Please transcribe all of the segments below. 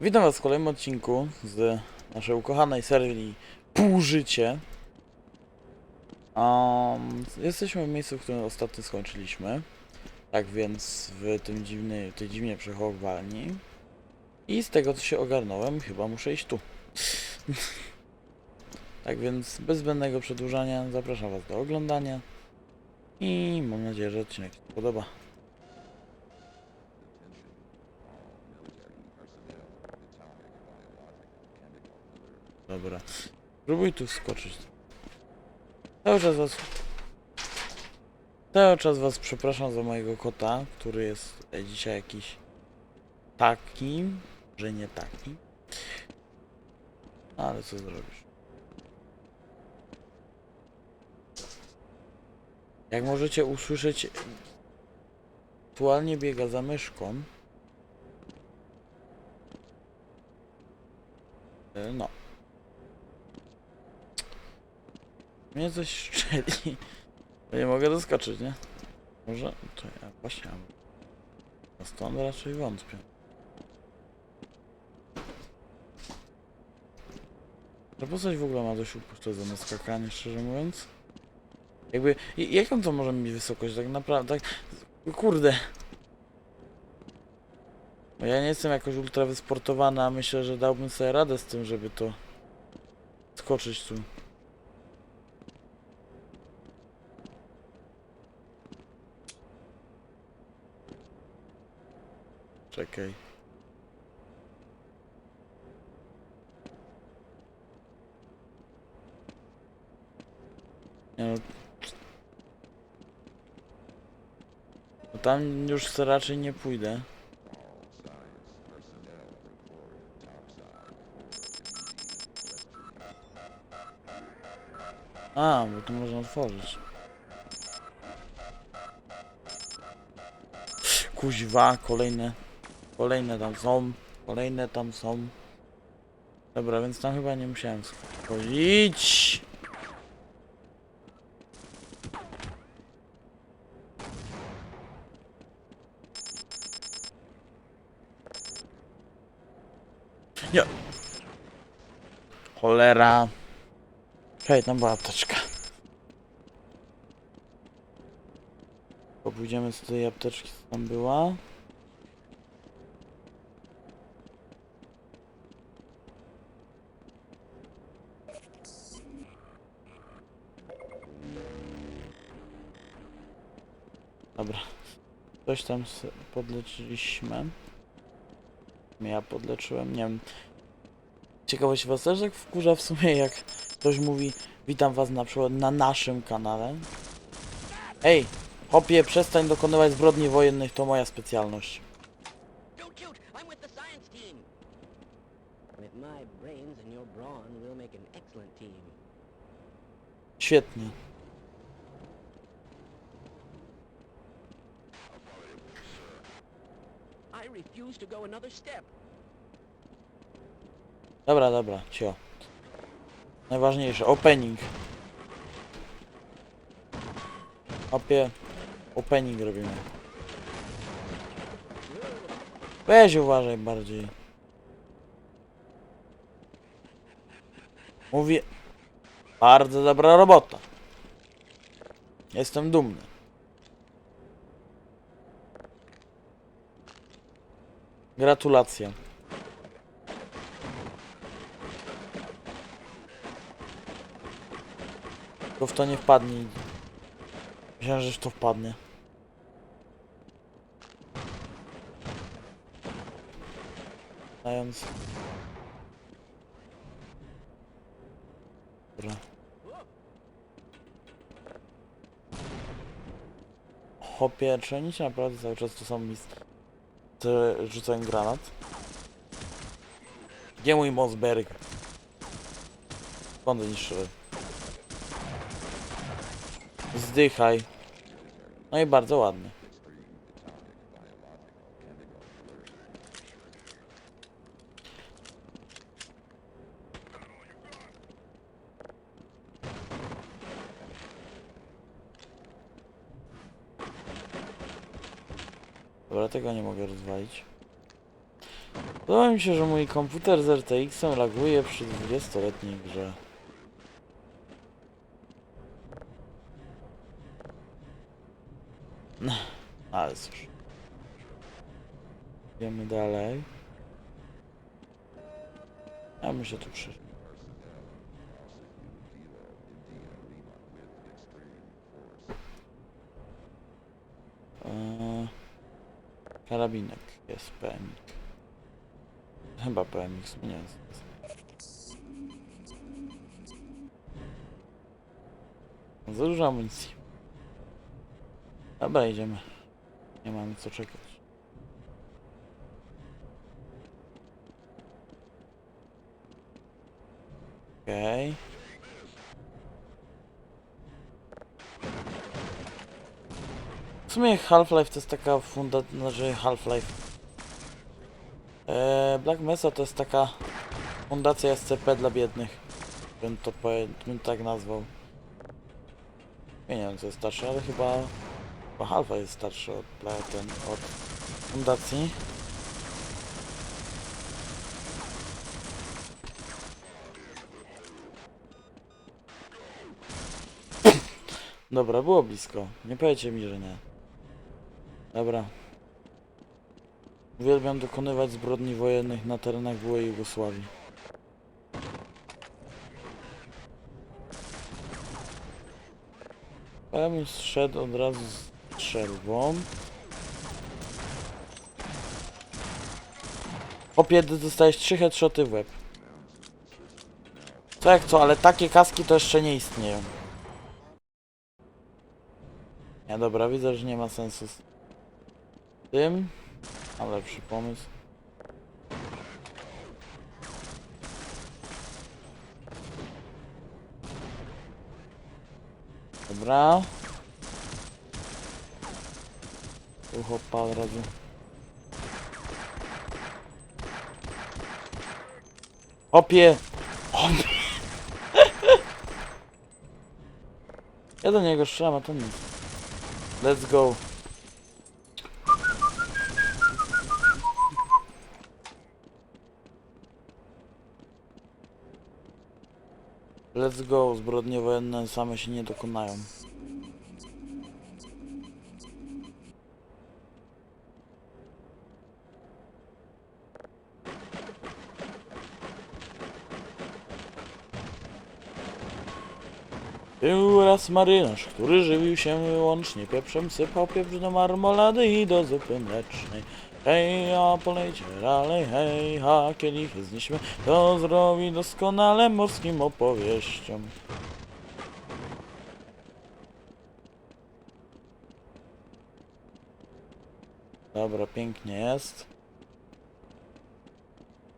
Witam was w kolejnym odcinku z naszej ukochanej serii Półżycie. Um, jesteśmy w miejscu, w którym ostatnio skończyliśmy. Tak więc w tym dziwnej, tej dziwnie przechowalni. I z tego co się ogarnąłem, chyba muszę iść tu. tak więc bez zbędnego przedłużania zapraszam was do oglądania. I mam nadzieję, że odcinek się podoba. Dobra. Próbuj tu skoczyć. Cały czas was... Cały czas was przepraszam za mojego kota, który jest e, dzisiaj jakiś taki, że nie taki. No, Ale co zrobisz? Jak możecie usłyszeć, aktualnie biega za myszką. E, No. Mnie coś szczeli. To nie mogę doskoczyć, nie? Może? To ja właśnie. A stąd raczej wątpię. Ta postać w ogóle ma dość upośledzone skakanie, szczerze mówiąc. Jakby, jaką to może mieć wysokość tak naprawdę? Tak, kurde. Bo ja nie jestem jakoś ultra wysportowany, a myślę, że dałbym sobie radę z tym, żeby to skoczyć tu. Czekaj. Nie no. no tam już raczej nie pójdę. A, bo tu można otworzyć. Kuźwa, kolejne. Kolejne tam są. Kolejne tam są. Dobra, więc tam chyba nie musiałem schodzić. Nie. Cholera. Hej, tam była apteczka. Bo pójdziemy z tej apteczki, co tam była. Dobra. Coś tam podleczyliśmy. Ja podleczyłem, nie wiem. Ciekawość was też tak wkurza w sumie, jak ktoś mówi Witam was na przykład na naszym kanale. Ej, hopie, przestań dokonywać zbrodni wojennych, to moja specjalność. Don't another step. Dobra, dobra, cio. Najważniejsze, opening. Hopie, opening robimy. Weź uważaj bardziej. Mówię... Bardzo dobra robota. Jestem dumny. Gratulacje. Tylko w to nie wpadnie. Myślałem, że w to wpadnie. Dając... Dobra. Hopie, czy oni się naprawdę cały czas to są miejsca, rzucają granat? Gdzie mój Mosberg? Skąd niszczy? Zdychaj. No i bardzo ładnie. Dobra, tego nie mogę rozwalić. Podoba mi się, że mój komputer z RTX-em laguje przy 20-letniej grze. No, Ale cóż. Idziemy dalej. A my się tu przyszli. Karabinek jest PMX. Chyba PMX, nie jest. Za dużo amunicji. Dobra, idziemy. Nie mamy co czekać. Okej. W sumie Half-Life to jest taka funda... Znaczy Half-Life. Eee, Black Mesa to jest taka fundacja SCP dla biednych. Bym to bym tak nazwał. Nie wiem co jest starsze, ale chyba... Chyba Half-Life jest starszy od, ten, od fundacji. Dobra, było blisko. Nie powiecie mi, że nie. Dobra. Uwielbiam dokonywać zbrodni wojennych na terenach byłej Jugosławii. Ja bym szedł od razu z strzelbą. Opie, dostałeś trzy headshoty w łeb. Co jak co, ale takie kaski to jeszcze nie istnieją. Nie, dobra, widzę, że nie ma sensu tym. Mam lepszy pomysł. Dobra. Uchopa od razu. Opie! Opie! ja do niego strzelam, a to nic. Let's go. Let's go, zbrodnie wojenne same się nie dokonają. Był raz marynarz, który żywił się wyłącznie pieprzem, sypał pieprz do marmolady i do zupy mlecznej. Hej, a polejcie dalej, hej, a kielichy znieśmy, to zrobi doskonale morskim opowieściom. Dobra, pięknie jest.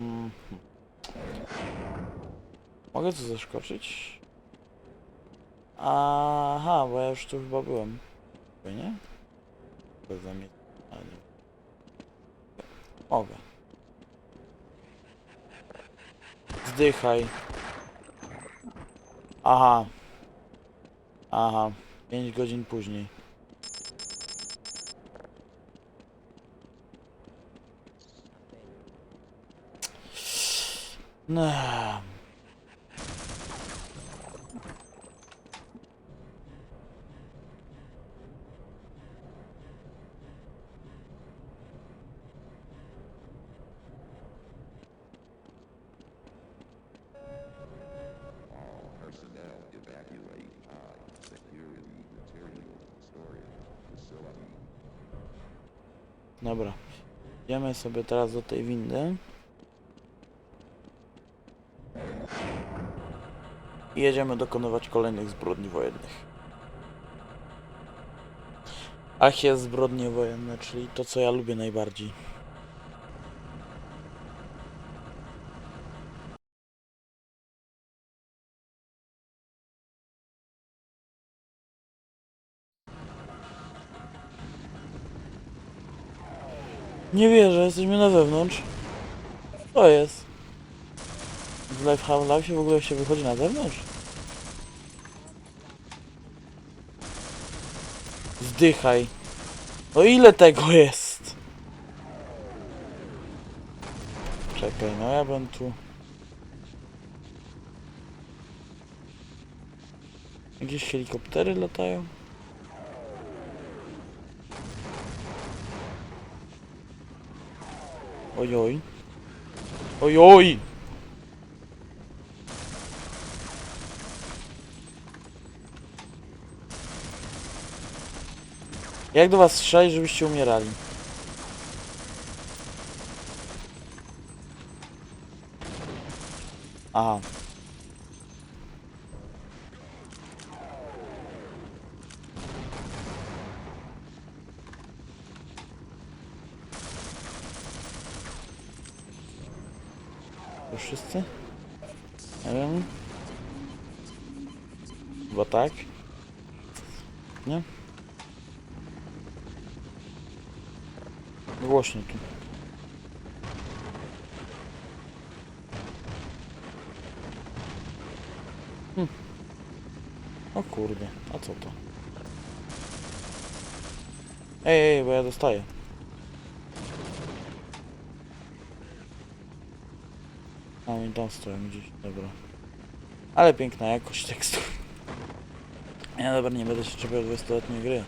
Mhm. Mogę tu zaskoczyć? Aha, bo ja już tu chyba byłem. Chyba nie? Bez zamiet... Mogę. Zdychaj. Aha. Aha. 5 godzin później. No. Dobra. Idziemy sobie teraz do tej windy. I jedziemy dokonywać kolejnych zbrodni wojennych. Ach, jest zbrodnie wojenne, czyli to, co ja lubię najbardziej. Nie wierzę, jesteśmy na wewnątrz. To jest. W Life Half Life w ogóle się wychodzi na zewnątrz? Zdychaj. No ile tego jest? Okej, no ja bym tu... Jakieś helikoptery latają? Ojoj. Ojoj! Jak do was strzelić, żebyście umierali? Aha. To wszyscy? Nie wiem. Chyba tak. Nie? Głośno tu. Hm. O kurde, a co to? Ej, ej, bo ja dostaję. Tam stoją gdzieś, dobra. Ale piękna jakość tekstu. Ja dobra, nie będę się czepiał 20-letniej gry.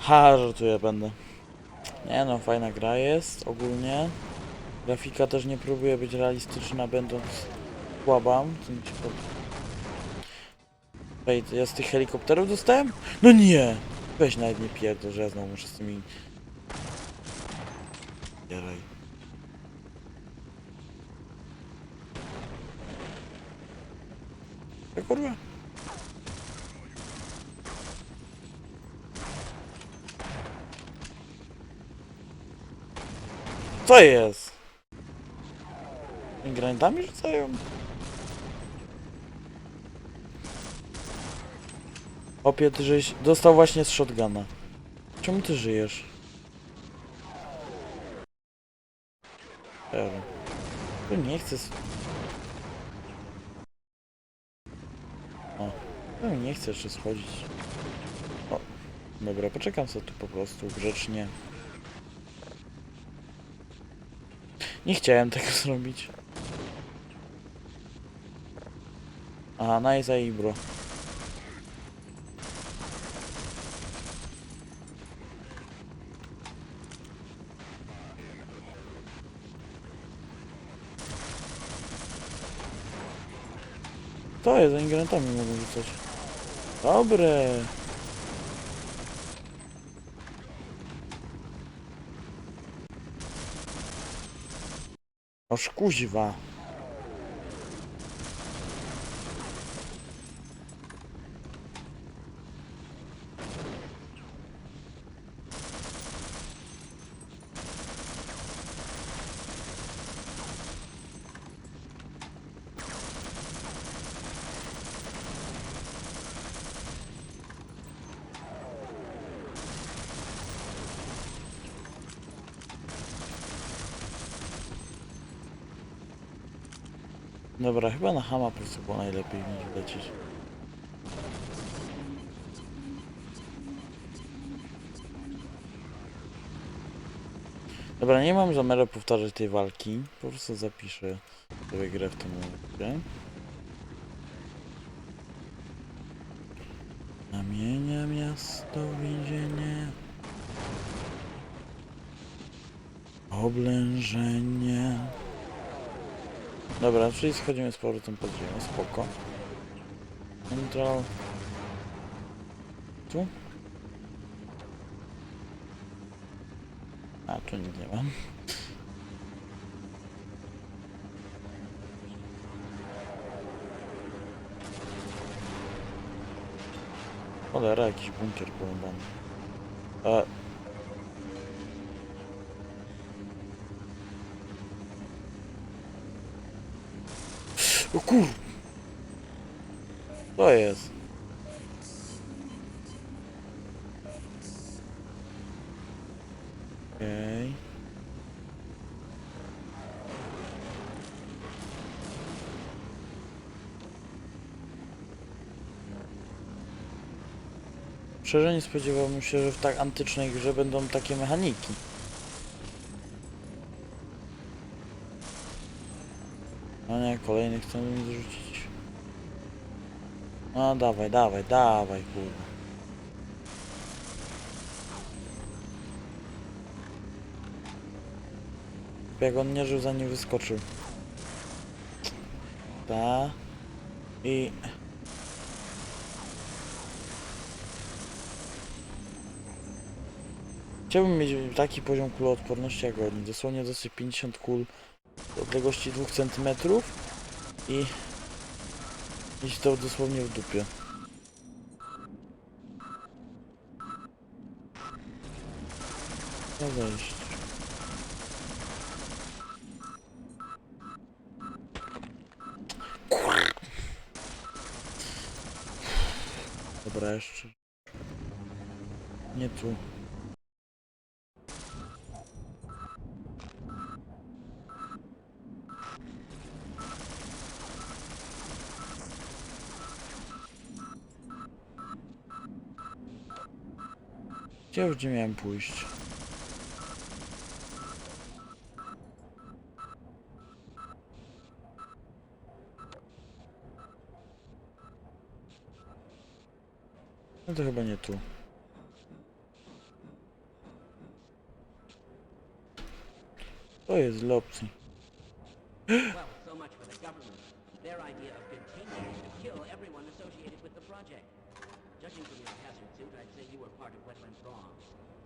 Ha, żartuję będę. Nie no, fajna gra jest ogólnie. Grafika też nie próbuje być realistyczna, będąc słaba. Co mi się pod... Ej, ja z tych helikopterów dostałem? No nie! Weź nawet nie pierdol, że ja znowu muszę z tymi... To kurwa? Co jest? Granatami rzucają? Opie, ty żeś dostał właśnie z shotguna. Czemu ty żyjesz? Ero. Tu nie chcę... s- O. Tu nie chcę jeszcze schodzić. O. Dobra, poczekam sobie tu po prostu grzecznie. Nie chciałem tego zrobić. Aha, nice i bro. To jest, oni granatami mogą rzucać. Dobre. Oż kuźwa. Dobra, chyba na Hama po prostu było najlepiej niż lecieć. Dobra, nie mam zamiaru powtarzać tej walki. Po prostu zapiszę sobie grę w tym momencie. Zamienia miasto więzienie. Oblężenie. Dobra, czyli schodzimy z powrotem pod ziemię, spoko. Control. Tu? A, tu nic nie mam. Cholera, jakiś bunkier porąbany. O kur... To jest. Okej. Szczerze nie spodziewałbym się, że w tak antycznej grze będą takie mechaniki. No nie, kolejny chcę mi zrzucić. No dawaj, dawaj, dawaj, kurwa. Jak on nie żył, zanim wyskoczył. Ta. I... Chciałbym mieć taki poziom kuloodporności jak oni. Dosłownie dosyć 50 kul odległości 2 cm i mieć to dosłownie w dupie. No wejść. Dobra, jeszcze. Nie tu. Gdzie już gdzie miałem pójść? No to chyba nie tu. To jest dla opcji. Well, so much for the government. Their idea of containment is to kill everyone associated with the project. Judging from your hazard suit, I'd say you were part of what went wrong.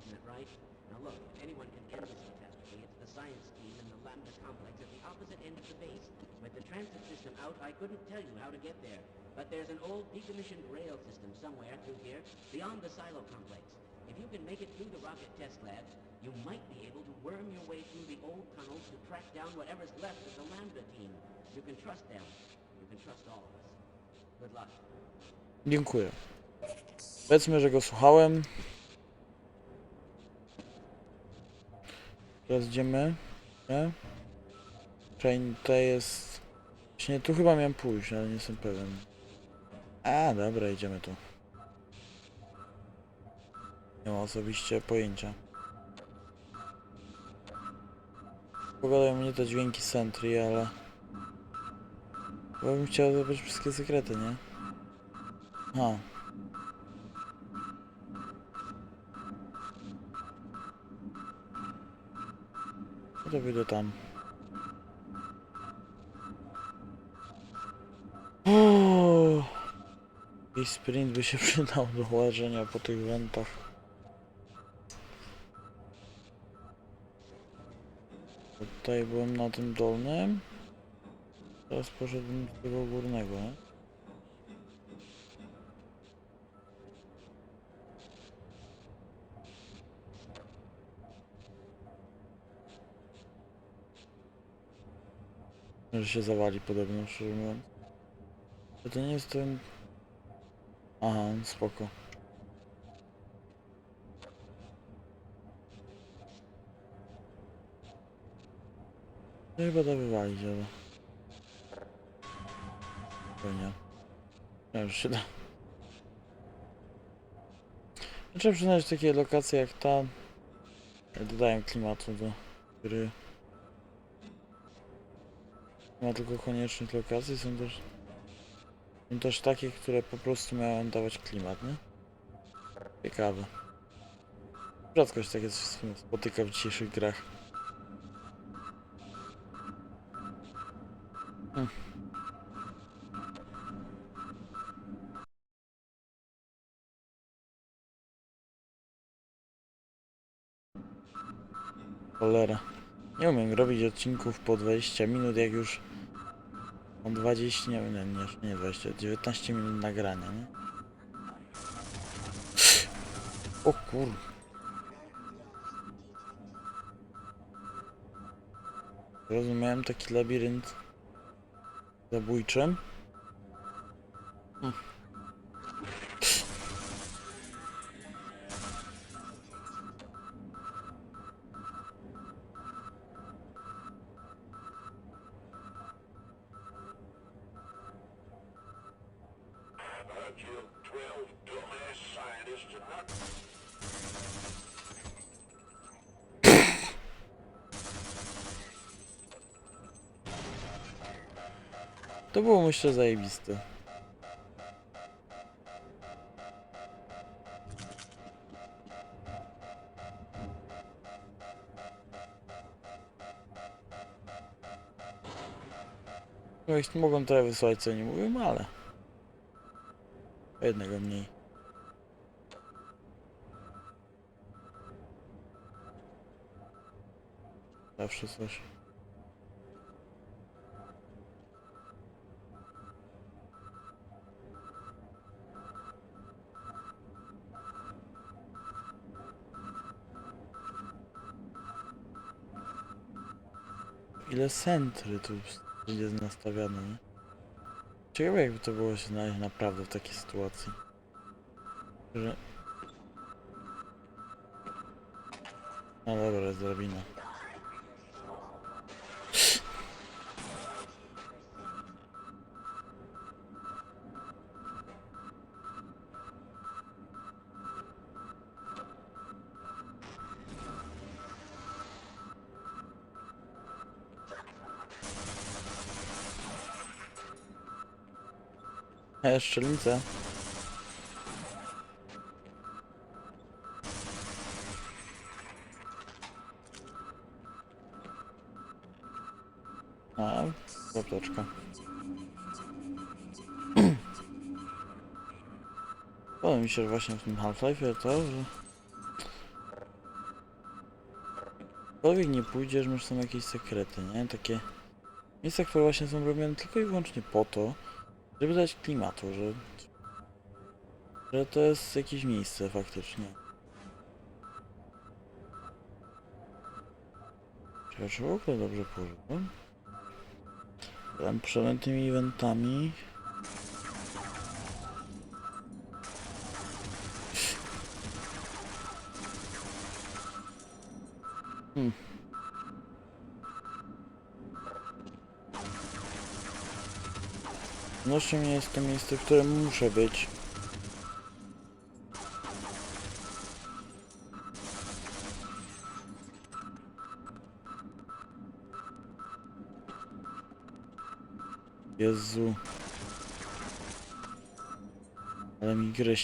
Isn't that right? Now look, if anyone can end this catastrophe, it's the science team in the Lambda complex at the opposite end of the base. With the transit system out, I couldn't tell you how to get there. But there's an old decommissioned rail system somewhere through here, beyond the silo complex. If you can make it through the rocket test labs, you might be able to worm your way through the old tunnels to track down whatever's left of the Lambda team. You can trust them. You can trust all of us. Good luck. Dziękuję. Powiedzmy, że go słuchałem. Teraz idziemy. Nie? Train tutaj jest... Właśnie tu chyba miałem pójść, ale nie jestem pewien. A, dobra, idziemy tu. Nie mam osobiście pojęcia. Pogadają mnie te dźwięki Sentry, ale... Bo bym chciał zobaczyć wszystkie sekrety, nie? A. No to wyjdę tam. I sprint by się przydał do łażenia po tych wentach. Tutaj byłem na tym dolnym. Teraz poszedłem do tego górnego, nie? Że się zawali podobno, szczerze mówiąc. To nie jest ten... Aha, spoko. No chyba da wywalić, ale... Pewnie. No już się da. Trzeba przyznać takie lokacje jak ta... Dodają klimatu do gry. Ma tylko koniecznych lokacji, są też... Są też takie, które po prostu mają dawać klimat, nie? Ciekawe. Rzadko się takie spotyka w dzisiejszych grach. Hmm. Cholera. Nie umiem robić odcinków po 20 minut, jak już mam 20, nie wiem, nie, nie 20, 19 minut nagrania, nie? O kur... Rozumiałem taki labirynt zabójczy. Hmm. Until 12 dumbass scientists not To było myślę zajebiste. No ich mogą trochę wysłać co nie mówią, ale... Jednego mniej. Zawsze coś. Ile centry tu jest nastawiane, nie? Ciekawe jakby to było się znaleźć naprawdę w takiej sytuacji. Że... No dobra, jest drabina. E, szczelnica. A, zaploczka. Podoba mi się że właśnie w tym Half-Life'ie to, że... Gdziekolwiek nie pójdziesz, masz tam jakieś sekrety, nie? Takie miejsca, które właśnie są robione tylko i wyłącznie po to, żeby dać klimatu, że... Że to jest jakieś miejsce faktycznie. Czy w ogóle dobrze położyłem? Tam przed tymi eventami. Hmm. Mnie jest to miejsce, w którym muszę być. Jezu. Ale mi grę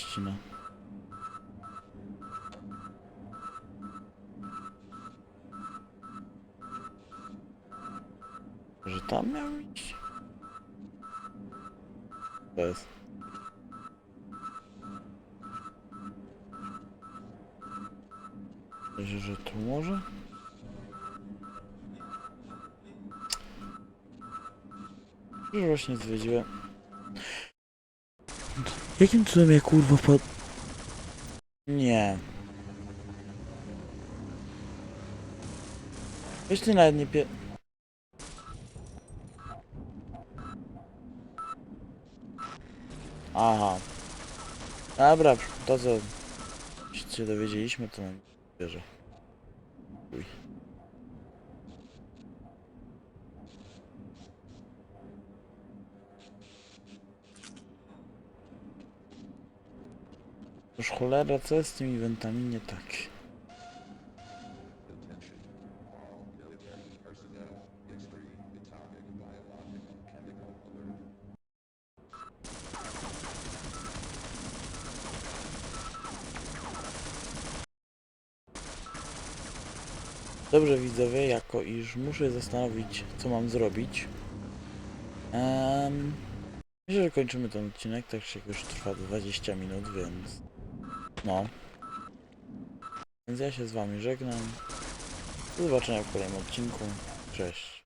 Myślę, że tu może? Już właśnie zwiedziłem. Jakim cudem ja kurwa pod... Nie. Weź ty nawet nie pie... Aha. Dobra, to co się dowiedzieliśmy, to wierzę. Uj. Już cholera, co jest z tymi eventami nie tak? Dobrze widzowie, jako iż muszę zastanowić co mam zrobić. Em, myślę, że kończymy ten odcinek, tak się już trwa 20 minut, więc... No. Więc ja się z wami żegnam. Do zobaczenia w kolejnym odcinku. Cześć.